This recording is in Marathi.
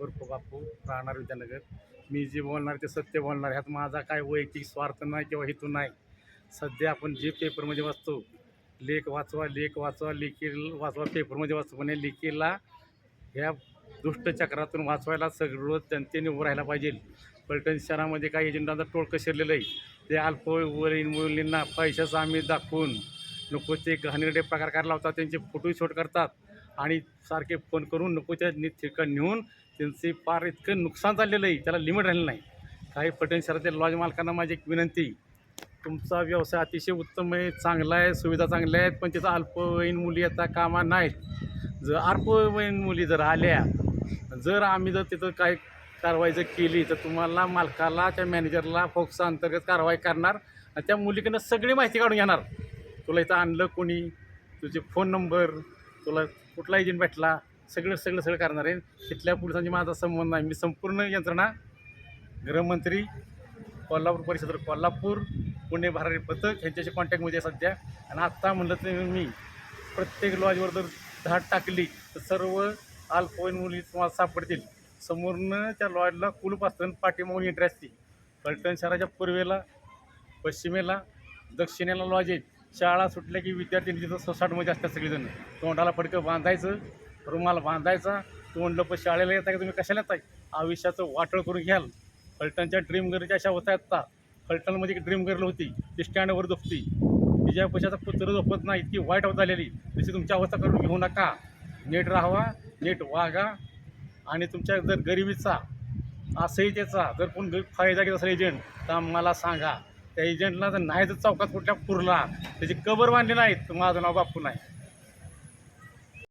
उर्फ बापू राहणार विद्यानगर. मी जे बोलणार ते सत्य बोलणार ह्यात माझा काय वैयक्तिक स्वार्थ नाही किंवा हेतू नाही. सध्या आपण जे पेपरमध्ये वाचतो लेख वाचवा लेख वाचवा लेखी वाचवा पेपरमध्ये वाचतो पण या लेखीला ह्या दुष्टचक्रातून वाचवायला सगळं जनतेने उभं राहायला पाहिजे. पलटण शहरामध्ये काही एजंटांचा टोळकं शिरलेलं आहे. ते अल्पवयीन मुलींना पैशाचं आम्ही दाखवून नको ते घाणेरडे प्रकार करायला लावतात त्यांचे फोटो शूट करतात. आणि सारखे फोन करून नको त्या ठिकाणी नेऊन त्यांचे फार इतकं नुकसान झालेलं आहे त्याला लिमिट राहिलं नाही. काही पटेल शहरातील लॉज मालकांना माझी एक विनंती तुमचा व्यवसाय अतिशय उत्तम आहे चांगला आहे सुविधा चांगल्या आहेत पण तिथं अल्पवयीन मुली आता कामा नाहीत. जर अल्पवयीन मुली जर आल्या जर आम्ही जर तिथं काही कारवाई जर केली तर तुम्हाला मालकाला त्या मॅनेजरला फोक्सा अंतर्गत कारवाई करणार आणि त्या मुलीकडनं सगळी माहिती काढून घेणार. तुला इथं आणलं कोणी? तुझे फोन नंबर तुला कुठला एजंट भेटला सगळं सगळं सगळं करणार आहे. तिथल्या पोलिसांची माझा संबंध नाही. मी संपूर्ण यंत्रणा गृहमंत्री कोल्हापूर परिषद कोल्हापूर पुणे भरारी पथक यांच्याशी कॉन्टॅक्टमध्ये सध्या. आणि आत्ता म्हणलं तर मी प्रत्येक लॉजवर जर धाड टाकली तर सर्व अल्पवयीन मुली तुम्हाला सापडतील. समोरनं त्या लॉजला कुलूप असतं पाठीमागून एंट्री असते. पलटण शहराच्या पूर्वेला पश्चिमेला दक्षिणेला लॉज आहेत. शाळा सुटल्या की विद्यार्थी तिथं सोसाटमध्ये असतात सगळेजण. तोंडाला फडकं बांधायचं रुमाल बांधायचा तोंडलं लोक शाळेला येता का तुम्ही कशाला येताय? आयुष्याचं वाटळ करून घ्याल. फलटणच्या ड्रीम गर्लच्या अशा होता आता फलटणमध्ये एक ड्रीम गर्ल होती ती स्टँडवर झोपती. तिच्या पैशाचा पुत्र झोपत नाही इतकी वाईट होत झालेली. तशी तुमची अवस्था करून घेऊ नका. नीट राहावा नीट वागा आणि तुमच्या जर गरिबीचा असह्यतेचा जर कोण फायदा घेत असेल एजंट तर मला सांगा. त्या एजंटला जर नाही जर चौकात कुठल्या पुरला त्याची कबर बांधली नाही तर माझं नाव बापू नाही.